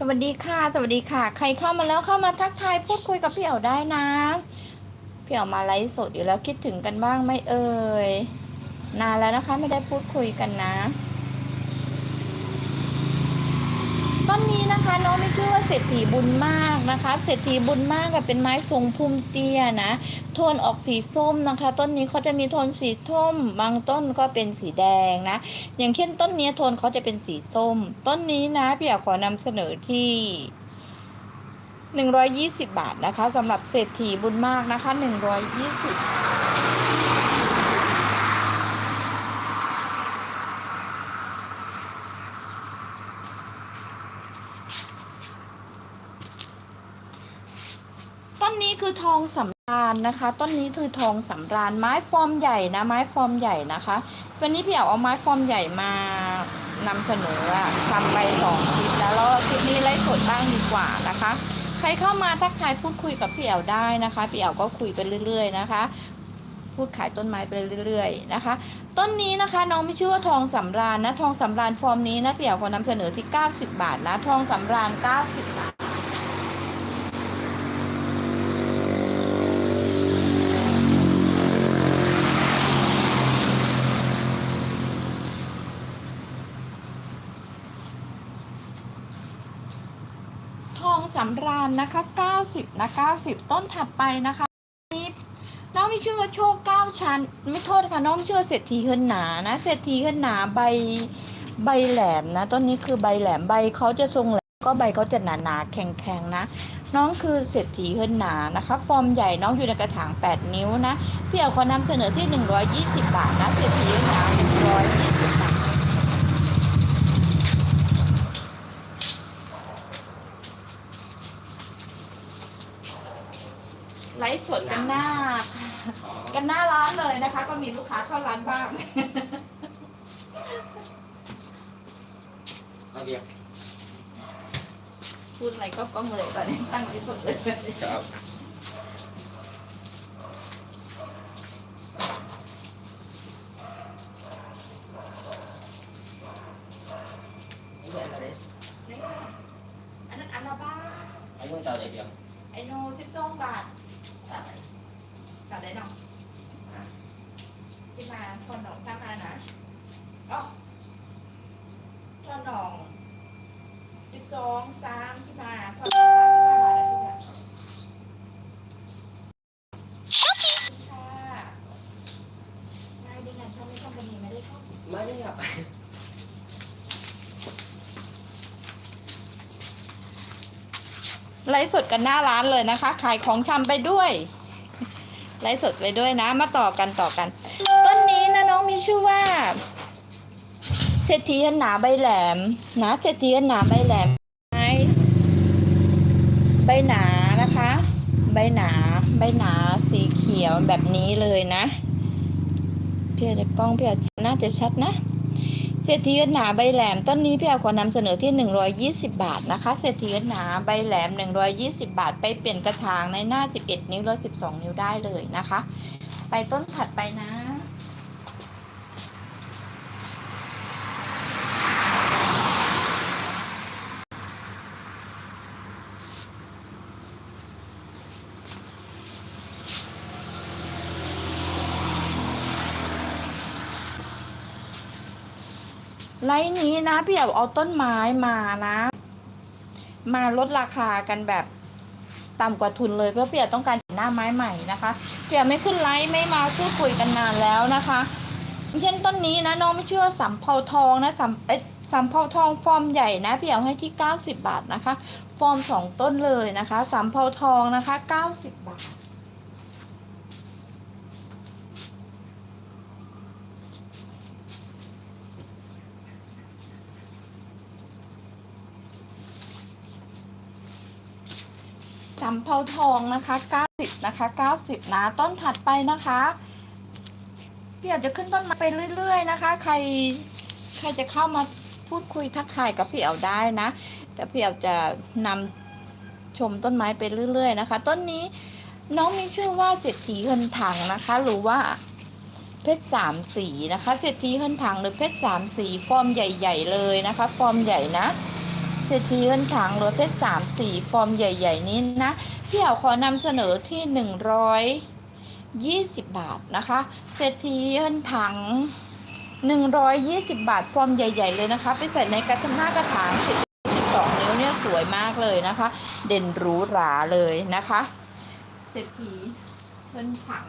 สวัสดีค่ะ สวัสดีค่ะ ใครเข้ามาแล้วเข้ามาทักทายพูดคุยกับพี่เอ๋วได้นะ พี่เอ๋วมาไลฟ์สดอยู่แล้วคิดถึงกันบ้างไหมเอ่ย นานแล้วนะคะ ไม่ได้พูดคุยกันนะ ต้นนี้นะคะน้องไม่ชื่อว่าเศรษฐีบุญมากนะคะเศรษฐีบุญมากกับเป็นไม้ทรงพุ่มเตี้ยนะโทนออกสีส้มนะคะ ต้นนี้เขาจะมีโทนสีส้ม บางต้นก็เป็นสีแดงนะ อย่างเช่นต้นนี้โทนเขาจะเป็นสีส้ม ต้นนี้นะพี่อยากขอนำเสนอที่120 บาทนะคะสำหรับเศรษฐีบุญมากนะคะ 120 ต้นนี้คื อทองสำราญนะคะ ต้นนี้คือทองสำราญไม้ฟอร์มใหญ่นะ ไม้ฟอร์มใหญ่นะคะ วันนี้พี่เอาเอาไม้ฟอร์มใหญ่มานำเสนอทำไปสองคลิปแล้วแล้วคลิปนี้ไลฟ์สดบ้างดีกว่านะคะ ใครเข้ามาทักทายพูดคุยกับพี่เอ๋วได้นะคะ พี่เอ๋วก็คุยไปเรื่อย ๆ นะคะพูดขายต้นไม้ไปเรื่อยๆนะคะ ต้นนี้นะคะน้องไม่ชื่อว่าทองสำราญนะ ทองสำราญฟอร์มนี้นะพี่เอวขอนำเสนอที่ 90 บาทนะ ทองสำราญ 90 บาทอง สำราญนะคะ 90 นะ 90 ต้นถัดไปนะคะนี่น้องมีชื่อว่าโชคเก้าชั้น ไม่โทษค่ะน้องมีชื่อเศรษฐีเฮินหนานะเศรษฐีเฮินหนาใบใบแหลมนะ ต้นนี้คือใบแหลมใบเขาจะทรงแหลมก็ใบเขาจะหนาหนาๆแข็งแข็งๆนะ น้องคือเศรษฐีเฮินหนานะคะ ฟอร์มใหญ่น้องอยู่ในกระถาง 8 นิ้วนะพี่เอาขอนำเสนอที่ 120 บาทนะเศรษฐีเฮินหนา120 บาท ไลฟ์สดกันหน้ากันหน้าร้านเลยนะคะ ก็มีลูกค้าเข้าร้านบ้างเอาเดียวพูดอะไรก็ก้องเลยตอนนี้ตั้งไลฟ์สดเลย ครับ อันนั้นอันละบ้า ไอ้เมื่อเจ้าเดียว ไอโนสิบสองบาทกัดได้เนาะอะที่มาคนหนองข้างมานะอ๋อคนหนองสิบสองสามที่มาคนหนองสามที่มาแล้วทุกอย่างค่ะนายดีงานช่องนี้คอมพานีไม่ได้เข้า ไม่ได้ครับไลฟ์สดกันหน้าร้านเลยนะคะ ขายของชำไปด้วยไลฟ์สดไปด้วยนะ มาต่อกันต่อกัน ต้นนี้นะน้องมีชื่อว่าเศรษฐีหนาใบแหลมนะเศรษฐีหนาใบแหลมไม้ใบหนานะคะ ใบหนา ใบหนาสีเขียวแบบนี้เลยนะ เพี่จะกล้องเพี่น่าจะชัดนะ เศรษฐีหนาใบแหลมต้นนี้พี่เอาขอนำเสนอที่ 120 บาทนะคะเศรษฐีหนาใบแหลม 120 บาท ไปเปลี่ยนกระถางในหน้า 11 นิ้วหรือ12 นิ้วได้เลยนะคะ ไปต้นถัดไปนะ ไลน์นี้นะพี่เอาเอาต้นไม้มานะ มาลดราคากันแบบต่ำกว่าทุนเลยเพราะพี่อยต้องการหน้าไม้ใหม่นะคะพี่อยไม่ขึ้นไลฟ์ไม่มาพูดคุยกันนานแล้วนะคะเช่นต้นนี้นะน้องไม่เชื่อสำเภาทองนะสำเอ๊ะสำเภาทองฟอร์มใหญ่นะพี่เอาให้ที่ 90 บาทนะคะ ฟอร์มสองต้นเลยนะคะสำเภาทองนะคะ 90 บาทำเภาทองนะคะ 90 นะคะ 90 นะ ต้นถัดไปนะคะพี่อาจจะขึ้นต้นไม้ไปเรื่อย ๆ นะคะ ใครใครจะเข้ามาพูดคุยทักทายกับพี่เอ๋วได้นะ แต่พี่เอ๋วจะนำชมต้นไม้ไปเรื่อย ๆ นะคะ ต้นนี้น้องมีชื่อว่าเศรษฐีเงินถังนะคะ หรือว่าเพชรสามสีนะคะ เศรษฐีเงินถังหรือเพชรสามสีฟอร์มใหญ่ ๆ เลยนะคะ ฟอร์มใหญ่นะ เศรษฐีเงินถังหรือเพชรสามสี่ฟอร์มใหญ่ ๆ นี้นะพี่เอาขอนำเสนอที่หนึ่งร้อยยี่สิบบาทนะคะเศรษฐีเงินถังหนึ่งร้อยยี่สิบบาท ฟอร์มใหญ่ ๆ เลยนะคะ ไปใส่ในกระถางหน้ากระถางสิบสองนิ้วเนี่ยสวยมากเลยนะคะ เด่นหรูหราเลยนะคะเศรษฐีเงินถัง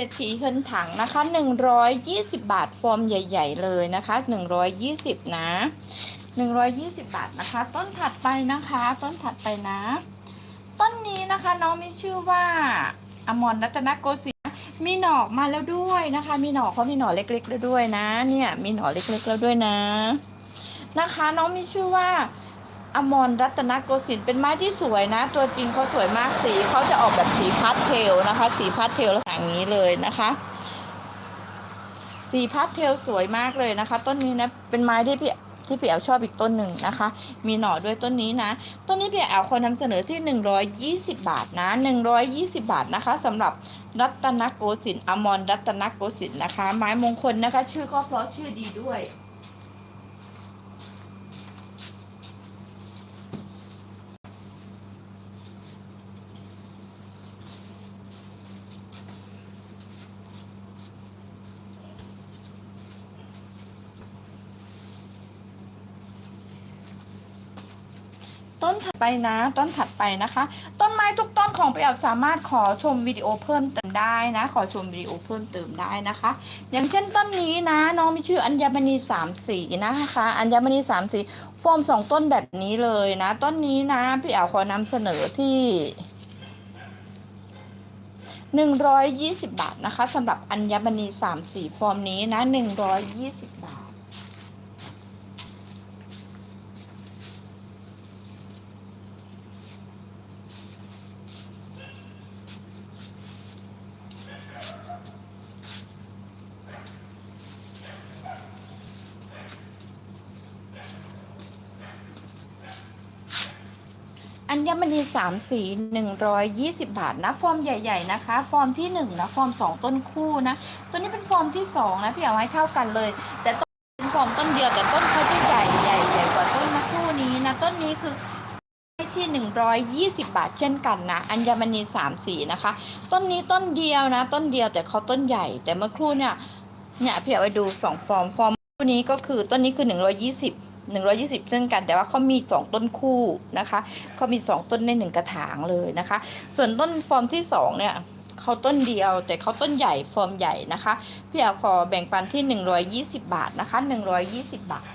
ศรษฐีเงินถังนะคะ120 บาทฟอร์มใหญ่ ๆ เลยนะคะ 120 นะ 120 บาทนะคะ ต้นถัดไปนะคะ ต้นถัดไปนะ ต้นนี้นะคะน้องมีชื่อว่าอมรรัตนโกสินทร์มีหนอกมาแล้วด้วยนะคะ มีหนอกเขามีหนอกเล็กๆแล้วด้วยนะ เนี่ยมีหนอกเล็กๆแล้วด้วยนะ นะคะ น้องมีชื่อว่า อมรรัตนโกสินทร์เป็นไม้ที่สวยนะ ตัวจริงเขาสวยมากสีเขาจะออกแบบสีพาสเทลนะคะ สีพาสเทลลักษณะอย่างนี้เลยนะคะ สีพาสเทลสวยมากเลยนะคะ ต้นนี้นะเป็นไม้ที่พี่ที่พี่แอลชอบอีกต้นหนึ่งนะคะ มีหน่อด้วยต้นนี้นะ ต้นนี้พี่แอลคนนำเสนอที่ 120 บาทนะ 120 บาทนะคะสำหรับรัตนโกสินทร์อมรรัตนโกสินทร์นะคะ ไม้มงคลนะคะ ชื่อก็เพราะชื่อดีด้วย ต้นถัดไปนะ ต้นถัดไปนะคะ ต้นไม้ทุกต้นของไปแอลสามารถขอชมวิดีโอเพิ่มเติมได้นะ ขอชมวิดีโอเพิ่มเติมได้นะคะ อย่างเช่นต้นนี้นะ น้องมีชื่ออัญมณีสามสีนะคะ อัญมณีสามสีฟอร์มสองต้นแบบนี้เลยนะ ต้นนี้นะพี่แอลขอนำเสนอที่หนึ่งร้อยยี่สิบบาทนะคะสำหรับอัญมณีสามสีฟอร์มนี้นะหนึ่งร้อยยี่สิบบาท 3 สี 120 บาทนะฟอร์มใหญ่ ๆ นะคะ ฟอร์มที่ 1 นะ ฟอร์ม 2 ต้นคู่นะ ตัวนี้เป็นฟอร์มที่ 2 นะ พี่เอาให้เท่ากันเลย แต่ต้นฟอร์มต้นเดียวแต่ต้นเขาจะใหญ่ใหญ่ใหญ่กว่าต้นมะคู่นี้นะ ต้นนี้คือที่ 120 บาทเช่นกันนะ อัญมณี3สีนะคะ ต้นนี้ต้นเดียวนะ ต้นเดียวแต่เขาต้นใหญ่ แต่เมื่อครู่เนี่ย เนี่ยเพียวไปดู 2 ฟอร์ม ฟอร์มคู่นี้ก็คือต้นนี้คือ 120 นึ่งร้อยี่สิบหนึ่งร้อยี่สิบเช่นกัน แต่ว่าเขามีสองต้นคู่นะคะเขามีสองต้นในหนึ่งกระถางเลยนะคะ ส่วนต้นฟอร์มที่สองเนี่ยเขาต้นเดียว แต่เขาต้นใหญ่ฟอร์มใหญ่นะคะพี่อาขอแบ่งปันที่หนึ่งร้อยยี่สิบาทนะคะหนึ่งร้อยยี่สิบาท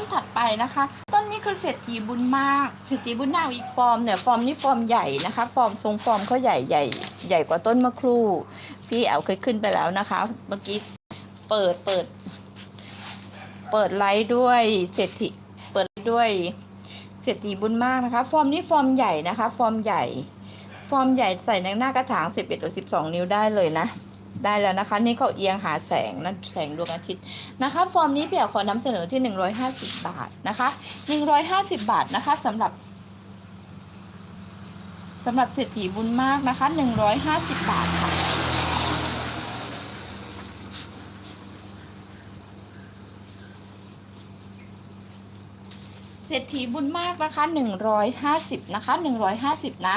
นถัดไปนะคะ ต้นนี้คือเศรษฐีบุญมากเศรษฐีบุญนาคอีกฟอร์มเนี่ยฟอร์มนี้ฟอร์มใหญ่นะคะฟอร์มทรงฟอร์มเขาใหญ่ใหญ่ใหญ่กว่าต้นมะครูพี่แอลเคยขึ้นไปแล้วนะคะ เมื่อกี้เปิดเปิด เปิดไลฟ์ด้วยเศรษฐีเปิดด้วยเศรษฐีบุญมากนะคะ ฟอร์มนี้ฟอร์มใหญ่นะคะ ฟอร์มใหญ่ ฟอร์มใหญ่ใส่ในหน้ากระถาง11หรือ12 นิ้วได้เลยนะ ได้แล้วนะคะ นี่เขาเอียงหาแสงนะแสงดวงอาทิตย์นะคะฟอร์มนี้พี่อยากขอนำเสนอที่ 150 บาทนะคะ 150 บาทนะคะสำหรับสำหรับเศรษฐีบุญมากนะคะ 150 บาทค่ะเศรษฐีบุญมากนะคะ 150 นะคะ 150 นะ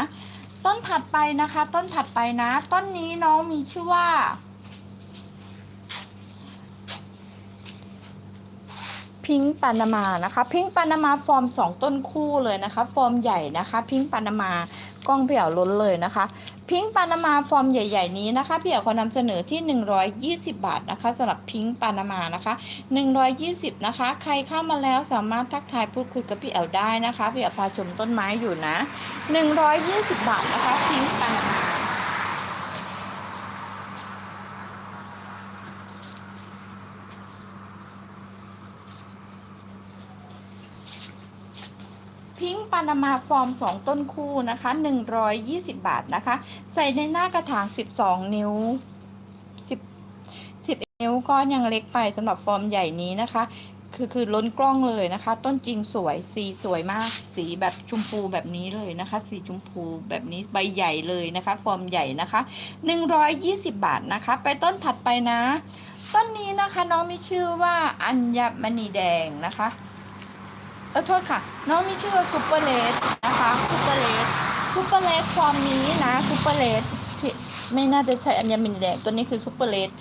ต้นถัดไปนะคะ ต้นถัดไปนะ ต้นนี้น้องมีชื่อว่า พิงค์ปานามานะคะ พิงค์ปานามาฟอร์มสองต้นคู่เลยนะคะ ฟอร์มใหญ่นะคะ พิงค์ปานามา กล้องเปี่ยวล้นเลยนะคะพิงค์ปานามาฟอร์มใหญ่ ๆ นี้นะคะพี่เอ๋ขอนำเสนอที่ 120 บาทนะคะสำหรับพิงค์ปานามานะคะ 120 นะคะ ใครเข้ามาแล้วสามารถทักทายพูดคุยกับพี่เอ๋ได้นะคะพี่เอ๋พาชมต้นไม้อยู่นะ 120 บาทนะคะพิงค์ปานามา พิงค์ ปานามาฟอร์ม 2 ต้นคู่นะคะ 120 บาทนะคะ ใส่ในหน้ากระถาง 12 นิ้ว10 10นิ้วก็ยังเล็กไปสำหรับฟอร์มใหญ่นี้นะคะ คือคือล้นกล้องเลยนะคะ ต้นจริงสวยสีสวยมาก สีแบบชมพูแบบนี้เลยนะคะ สีชมพูแบบนี้ใบใหญ่เลยนะคะ ฟอร์มใหญ่นะคะ 120 บาทนะคะ ไปต้นถัดไปนะ ต้นนี้นะคะน้องมีชื่อว่าอัญมณีแดงนะคะ เออโทษค่ะ น้องมีชื่อว่าซูเปอร์เลสนะคะซูเปอร์เลสซูเปอร์เลสฟอร์มนี้นะซูเปอร์เลสพี่ไม่น่าจะใช่อัญมณีแดงตัวนี้คือซูเปอร์เลส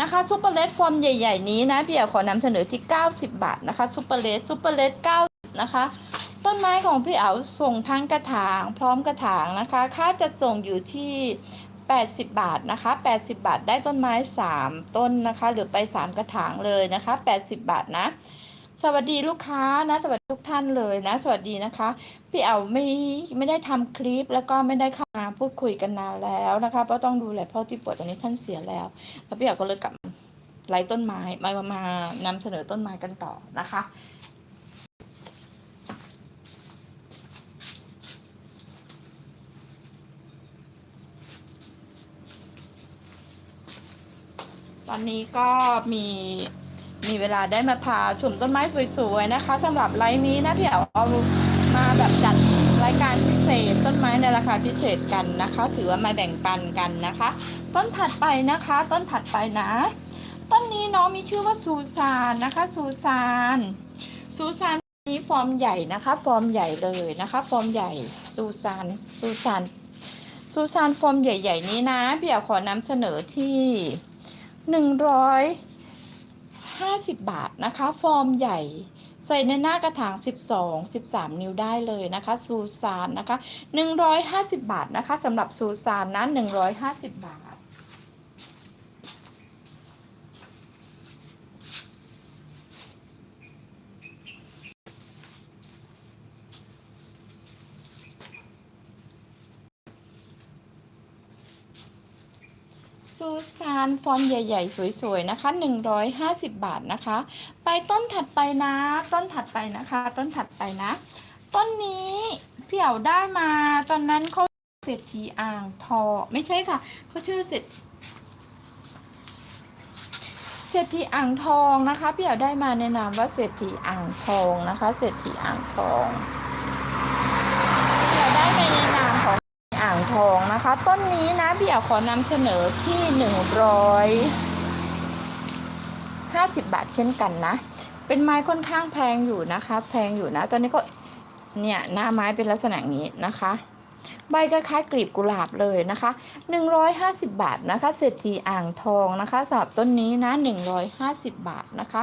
นะคะซูเปอร์เลสฟอร์มใหญ่ ๆ นี้นะพี่อยากขอนำเสนอที่ 90 บาทนะคะซูเปอร์เลสซูเปอร์เลส90นะคะ ต้นไม้ของพี่เอาส่งทั้งกระถาง พร้อมกระถางนะคะ ค่าจะส่งอยู่ที่ 80 บาทนะคะ 80 บาทได้ต้นไม้ 3 ต้นนะคะ หรือไป 3 กระถางเลยนะคะ 80 บาทนะ สวัสดีลูกค้านะ สวัสดีทุกท่านเลยนะ สวัสดีนะคะ พี่เอาไม่ไม่ได้ทำคลิปแล้วก็ไม่ได้เข้ามาพูดคุยกันนานแล้วนะคะเพราะต้องดูแลพ่อที่ป่วยตอนนี้ท่านเสียแล้วแล้วพี่เอาก็เลยกลับไลฟ์ต้นไม้มามานำเสนอต้นไม้กันต่อนะคะตอนนี้ก็มี มีเวลาได้มาพาชมต้นไม้สวยๆนะคะสำหรับไลฟ์นี้นะพี่เอาเอามาแบบจัดรายการพิเศษต้นไม้ในราคาพิเศษกันนะคะ ถือว่ามาแบ่งปันกันนะคะ ต้นถัดไปนะคะ ต้นถัดไปนะ ต้นนี้น้องมีชื่อว่าซูซานนะคะซูซานซูซานนี้ฟอร์มใหญ่นะคะ ฟอร์มใหญ่เลยนะคะ ฟอร์มใหญ่ซูซานซูซานซูซานฟอร์มใหญ่ ๆ นี้นะพี่เอาขอนำเสนอที่หนึ่งร้อย ห้าสิบบาทนะคะ ฟอร์มใหญ่ ใส่ในหน้ากระถางสิบสองสิบสามนิ้วได้เลยนะคะ ซูซานนะคะหนึ่งร้อยห้าสิบบาทนะคะสำหรับซูซานนะหนึ่งร้อยห้าสิบบาท ซูซานฟอร์ใหญ่ๆ สวยๆ นะคะ 150 บาทนะคะ ไปต้นถัดไปนะ ต้นถัดไปนะคะ ต้นถัดไปนะ ต้นนี้พี่เอ๋าได้มาตอนนั้นเขาเศรษฐีอ่างทองไม่ใช่ค่ะเขาชื่อเศรษเศรษฐีอ่างทองนะคะพี่เอ๋าได้มาในนามว่าเศรษฐีอ่างทองนะคะ เศรษฐีอ่างทองพี่เอ๋าได้ไปในนามของ อ่างทองนะคะ ต้นนี้นะพี่อยากขอนำเสนอที่หนึ่งร้อยห้าสิบบาทเช่นกันนะ เป็นไม้ค่อนข้างแพงอยู่นะคะ แพงอยู่นะ ตอนนี้ก็เนี่ยหน้าไม้เป็นลักษณะนี้นะคะ ใบก็คล้ายกลีบกุหลาบเลยนะคะหนึ่งร้อยห้าสิบบาทนะคะ เศรษฐีอ่างทองนะคะสำหรับต้นนี้นะหนึ่งร้อยห้าสิบบาทนะคะ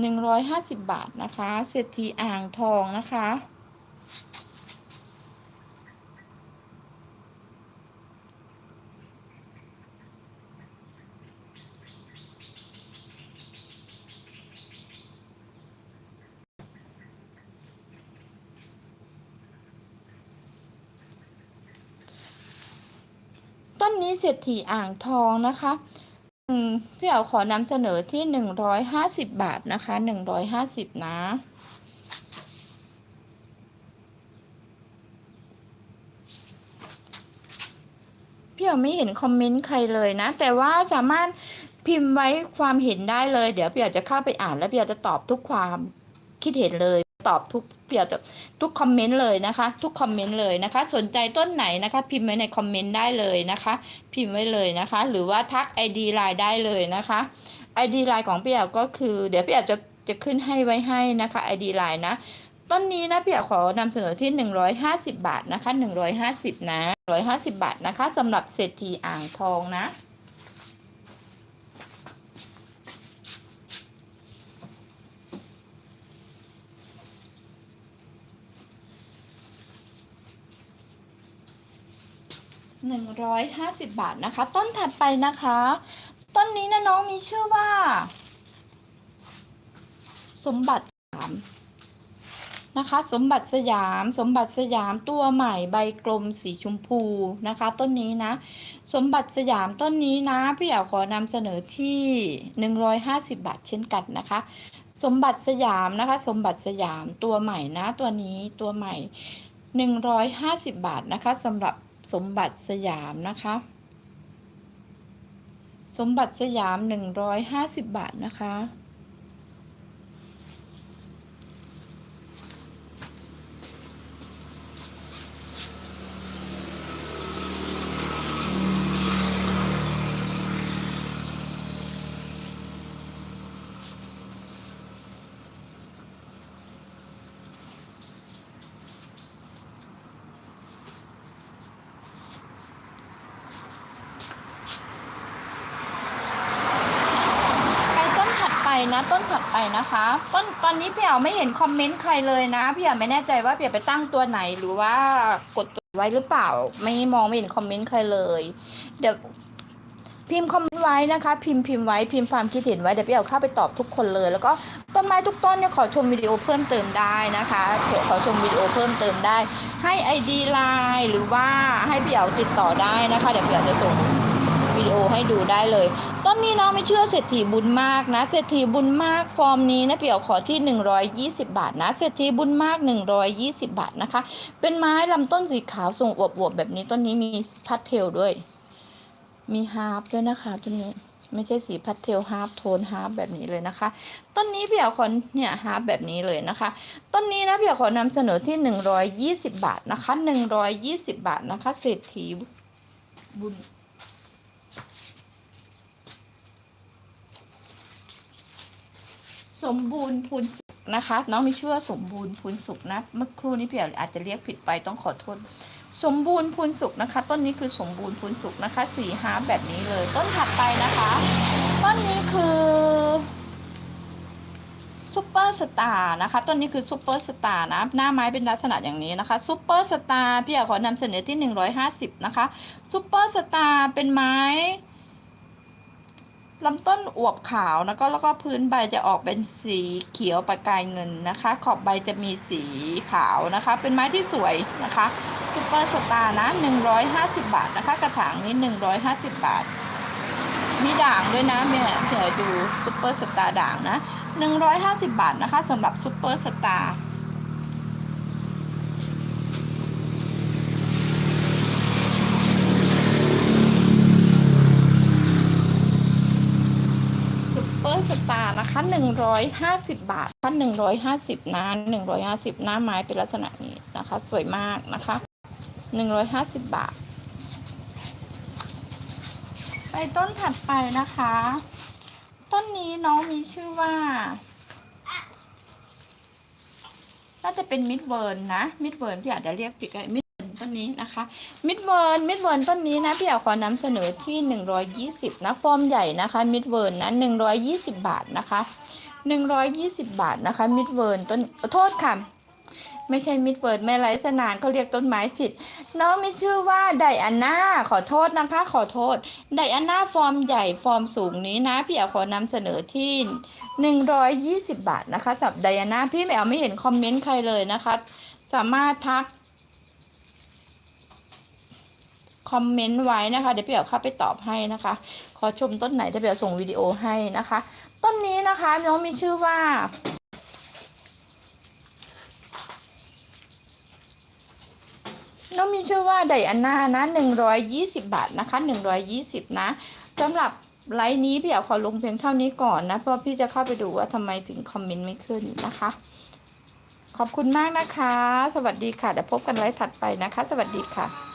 หนึ่งร้อยห้าสิบบาทนะคะ เศรษฐีอ่างทองนะคะ เศรษฐีอ่างทองนะคะพี่เอาขอนำเสนอที่หนึ่งร้อยห้าสิบบาทนะคะหนึ่งร้อยห้าสิบนะพี่เอาไม่เห็นคอมเมนต์ใครเลยนะ แต่ว่าสามารถพิมพ์ไว้ความเห็นได้เลย เดี๋ยวพี่เอาจะเข้าไปอ่าน แล้วพี่เอาจะตอบทุกความคิดเห็นเลย ตอบทุกพี่เอาจะทุกคอมเมนต์เลยนะคะ ทุกคอมเมนต์เลยนะคะ สนใจต้นไหนนะคะ พิมพ์ไว้ในคอมเมนต์ได้เลยนะคะ พิมพ์ไว้เลยนะคะ หรือว่าทัก ID ไลน์ได้เลยนะคะ ID ไลน์ของพี่แอ๋วก็คือ เดี๋ยวพี่แอ๋วจะจะขึ้นให้ไว้ให้นะคะ ID ไลน์นะต้นนี้นะพี่แอ๋วขอนำเสนอที่ 150 บาทนะคะ 150 นะ 150 บาทนะคะสำหรับเศรษฐีอ่างทองนะ หนึ่งร้อยห้าสิบบาทนะคะ ต้นถัดไปนะคะ ต้นนี้นะน้องมีชื่อว่า สมบัติสยามนะคะ สมบัติสยาม สมบัติสยามตัวใหม่ใบกลมสีชมพูนะคะ ต้นนี้นะ สมบัติสยามต้นนี้นะ พี่อยากขอนำเสนอที่หนึ่งร้อยห้าสิบบาทเช่นกันนะคะสมบัติสยามนะคะ สมบัติสยามตัวใหม่นะ ตัวนี้ตัวใหม่หนึ่งร้อยห้าสิบบาทนะคะสำหรับ สมบัติสยามนะคะ สมบัติสยามหนึ่งร้อยห้าสิบบาทนะคะ ไปต้นถัดไปนะ ต้นถัดไปนะคะ ต้นตอนนี้พี่เอ๋ไม่เห็นคอมเมนต์ใครเลยนะพี่เอ๋ไม่แน่ใจว่าพี่เอ๋ไปตั้งตัวไหนหรือว่ากดไว้หรือเปล่า ไม่มองไม่เห็นคอมเมนต์ใครเลย เดี๋ยวพิมพ์คอมเมนต์ไว้นะคะ พิมพ์พิมพ์ไว้พิมพ์ความคิดเห็นไว้เดี๋ยวพี่เอ๋เข้าไปตอบทุกคนเลย แล้วก็ต้นไม้ทุกต้นเนี่ยขอชมวิดีโอเพิ่มเติมได้นะคะขอขอชมวิดีโอเพิ่มเติมได้ ให้ ID ไลน์หรือว่าให้พี่เอ๋ติดต่อได้นะคะ เดี๋ยวพี่เอ๋จะส่ง ดีโอให้ดูได้เลย ต้นนี้น้องไม่เชื่อเศรษฐีบุญมากนะเศรษฐีบุญมากฟอร์มนี้นะเปี่ยวขอที่ 120 บาทนะเศรษฐีบุญมาก 120 บาทนะคะ เป็นไม้ลำต้นสีขาวทรงอวบๆแบบนี้ต้นนี้มีพัดเทลด้วย มีฮาร์ปด้วยนะคะต้นนี้ไม่ใช่สีพัดเทลฮาร์ปโทนฮาร์ปแบบนี้เลยนะคะ ต้นนี้พี่เอ๋ขอเนี่ยฮาร์ปแบบนี้เลยนะคะ ต้นนี้นะพี่เอ๋ขอนำเสนอที่ 120 บาทนะคะ 120 บาทนะคะเศรษฐีบุญ สมบูรณ์พูนสุขนะคะน้องมีชื่อว่าสมบูรณ์พูนสุขนะ เมื่อครู่นี้พี่อาจจะเรียกผิดไปต้องขอโทษสมบูรณ์พูนสุขนะคะ ต้นนี้คือสมบูรณ์พูนสุขนะคะสีฮาร์แบบนี้เลย ต้นถัดไปนะคะ ต้นนี้คือซูเปอร์สตาร์นะคะ ต้นนี้คือซูเปอร์สตาร์นะ หน้าไม้เป็นลักษณะอย่างนี้นะคะซูเปอร์สตาร์พี่อยากขอนำเสนอที่ 150 นะคะซูเปอร์สตาร์เป็นไม้ ลำต้นอวบขาวแล้วก็แล้วก็พื้นใบจะออกเป็นสีเขียวประกายเงินนะคะ ขอบใบจะมีสีขาวนะคะ เป็นไม้ที่สวยนะคะซูเปอร์สตาร์นะ 150 บาทนะคะ กระถางนี้ 150 บาท มีด่างด้วยนะเมียเผื่อดูซูเปอร์สตาร์ด่างนะ 150 บาทนะคะสำหรับซูเปอร์สตาร์ซูเปอร์ สตาร์นะคะ150 บาทค่ะ150นะ150 หน้าไม้เป็นลักษณะนี้นะคะ สวยมากนะคะ150 บาท ไปต้นถัดไปนะคะ ต้นนี้น้องมีชื่อว่าน่าจะเป็นมิดเวิร์นนะ มิดเวิร์นพี่อาจจะเรียกผิดก็ได้มิด ต้นนี้นะคะมิดเวิร์นมิดเวิร์นต้นนี้นะพี่อยากขอนำเสนอที่หนึ่งร้อยยี่สิบนะฟอร์มใหญ่นะคะมิดเวิร์นนะหนึ่งร้อยยี่สิบบาทนะคะหนึ่งร้อยยี่สิบบาทนะคะมิดเวิร์นต้นโทษค่ะไม่ใช่มิดเวิร์นแม่ไรสนานเขาเรียกต้นไม้ผิด น้องมีชื่อว่าไดอาน่าขอโทษนะคะ ขอโทษไดอาน่าฟอร์มใหญ่ฟอร์มสูงนี้นะ พี่อยากขอนำเสนอที่หนึ่งร้อยยี่สิบบาทนะคะสำหรับไดอาน่าพี่แมวไม่เห็นคอมเมนต์ใครเลยนะคะ สามารถทัก คอมเมนต์ไว้นะคะ เดี๋ยวพี่แมวเข้าไปตอบให้นะคะ ขอชมต้นไหนเดี๋ยวพี่แมวส่งวิดีโอให้นะคะ ต้นนี้นะคะน้องมีชื่อว่าน้องมีชื่อว่าไดอาน่านะหนึ่งร้อยยี่สิบาทนะคะหนึ่งร้อยยี่สิบนะสำหรับไลน์นี้พี่อยากขอลงเพียงเท่านี้ก่อนนะ เพราะพี่จะเข้าไปดูว่าทำไมถึงคอมเมนต์ไม่ขึ้นนะคะ ขอบคุณมากนะคะ สวัสดีค่ะเดี๋ยวพบกันไลฟ์ถัดไปนะคะ สวัสดีค่ะ